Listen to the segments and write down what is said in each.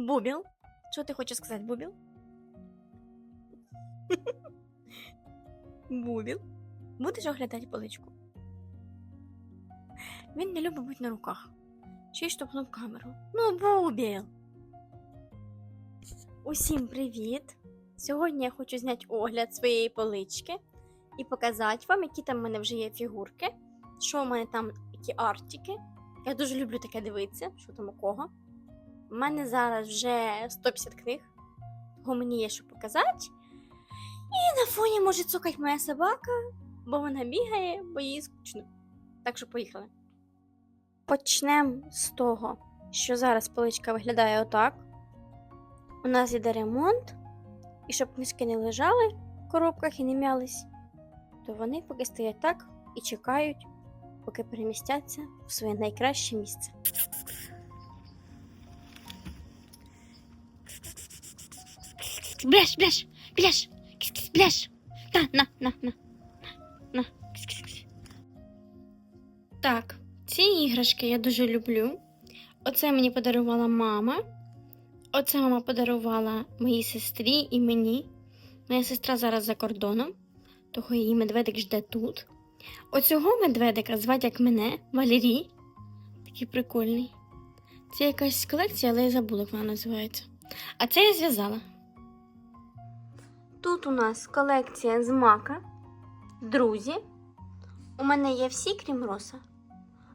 Бубіл. Що ти хочеш сказати, Бубіл? Бубіл. Будеш оглядати поличку? Він не любить бути на руках. Ще й штовхнув камеру. Ну, Бубіл. Усім привіт! Сьогодні я хочу зняти огляд своєї полички і показати вам, які там в мене вже є фігурки, що в мене там, які артики. Я дуже люблю таке дивитися, що там у кого. У мене зараз вже 150 книг, того мені є що показати. І на фоні може цокать моя собака, бо вона бігає, бо їй скучно. Так що поїхали. Почнемо з того, що зараз поличка виглядає отак. У нас іде ремонт, і щоб книжки не лежали в коробках і не м'ялись, то вони поки стоять так і чекають, поки перемістяться в своє найкраще місце. Бляш, бляш, бляш, кс-кс, бляш. На, на, на, на, на, кс-кс-кс. Так, ці іграшки я дуже люблю. Оце мені подарувала мама. Оце мама подарувала моїй сестрі і мені. Моя сестра зараз за кордоном, того її медведик жде тут. Оцього медведика звати як мене, Валерій. Такий прикольний. Це якась колекція, але я забула, як вона називається. А це я зв'язала. Тут у нас колекція з мака. Друзі. У мене є всі, крім роса.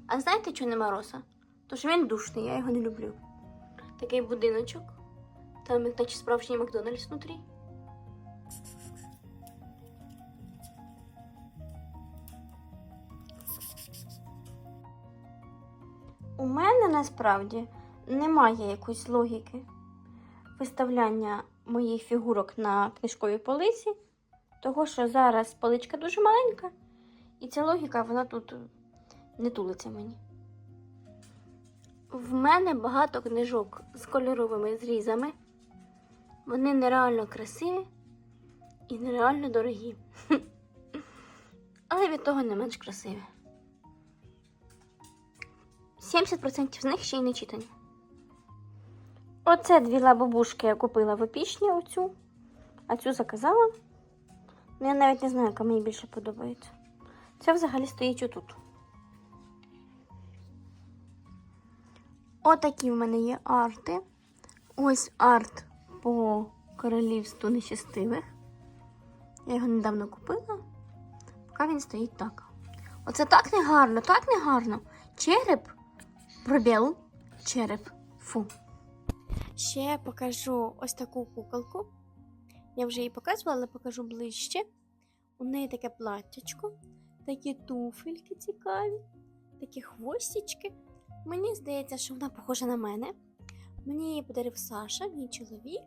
А знаєте, чого нема роса? Тож він душний, я його не люблю. Такий будиночок. Там як наче справжній Макдональдс внутрі. У мене насправді немає якоїсь логіки виставляння моїх фігурок на книжковій полиці, того що зараз поличка дуже маленька, і ця логіка вона тут не тулиться мені. В мене багато книжок з кольоровими зрізами. Вони нереально красиві і нереально дорогі. Але від того не менш красиві. 70% з них ще й не читані. Оце дві лабобушки я купила в опішні оцю, а цю заказала. Ну, я навіть не знаю, яка мені більше подобається. Це взагалі стоїть отут. Отакі в мене є арти. Ось арт по королівству нещастивих. Я його недавно купила, поки він стоїть так. Оце так негарно, так негарно. Череп пробіл, череп. Фу. Ще покажу ось таку куколку. Я вже її показувала, але покажу ближче. У неї таке платтячко, такі туфельки цікаві, такі хвостички. Мені здається, що вона похожа на мене. Мені її подарив Саша, мій чоловік.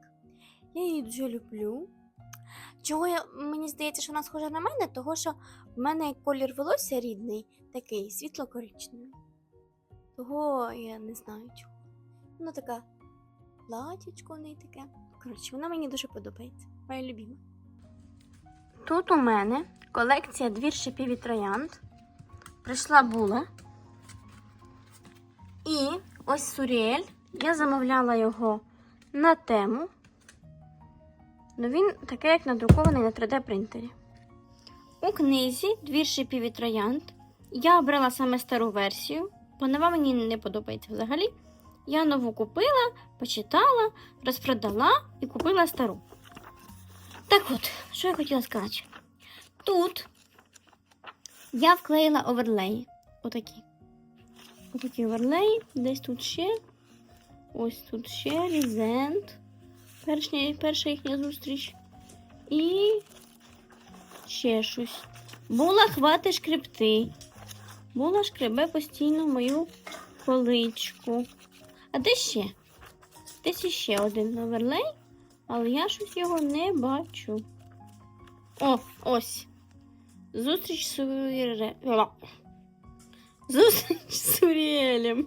Я її дуже люблю. Чого я, мені здається, що вона схожа на мене, того що в мене колір волосся рідний, такий світло-коричневий. Того я не знаю чого. Вона така платічко в неї таке. Коротше, вона мені дуже подобається. Моя любима. Тут у мене колекція двір шипів і троянд. Прийшла була. І ось Суріель. Я замовляла його на тему. Ну він такий, як надрукований на 3D принтері. У книзі Двір шипів і троянд я обрала саме стару версію, бо нова мені не подобається взагалі. Я нову купила, почитала, розпродала і купила стару. Так от, що я хотіла сказати? Тут я вклеїла оверлеї. Отакі. Отакі оверлеї. Десь тут ще. Ось тут ще різент. Першня, перша їхня зустріч. І ще щось. Була хвати шкребти. Була шкребе постійно мою поличку. А де ще? Десь іще один оверлей, але я щось його не бачу. О, ось. Зустріч з Суріелем. Зустріч з Суріелем.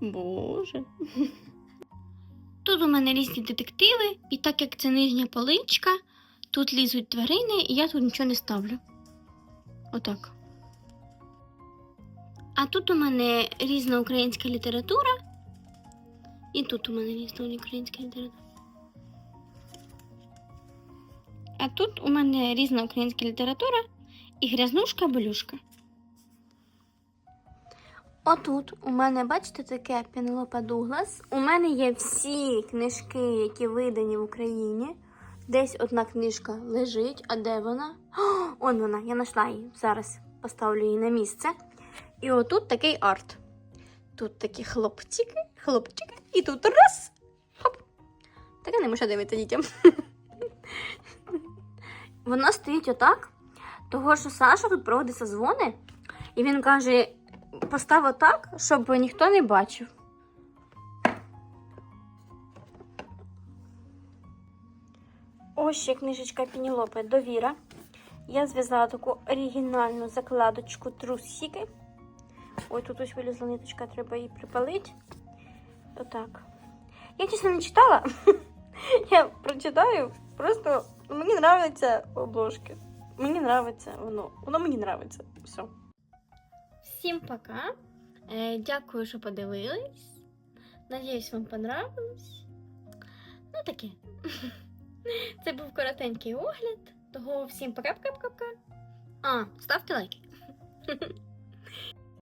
Боже. Тут у мене різні детективи, і так як це нижня поличка, тут лізуть тварини, і я тут нічого не ставлю. Отак. А тут у мене різна українська література. І тут у мене різна українська література. А тут у мене різна українська література і грязнушка болюшка. Отут у мене, бачите, таке Пенелопа Дуглас. У мене є всі книжки, які видані в Україні. Десь одна книжка лежить, а де вона? О, он вона, я знайшла її. Зараз поставлю її на місце. І отут такий арт. Тут такі хлопчики, хлопчики, і тут раз. Хоп. Таке не можна дивитися дітям. Вона стоїть отак, того що Саша тут проводить дзвони, і він каже: постав отак, щоб ніхто не бачив. Ось ще книжечка Пінілопи Довіра. Я зв'язала таку оригінальну закладочку трусики. Ой, тут ось вилізла ниточка, треба її припалити. Отак. Я чесно не читала. Я прочитаю. Просто мені подобаються обложки. Мені подобається воно. Воно мені подобається. Все. Всім пока. Е, дякую, що подивились. Надіюсь, вам понравилось. Ну таке. Це був коротенький огляд. Того всім пока-пока-пока. А, ставте лайки.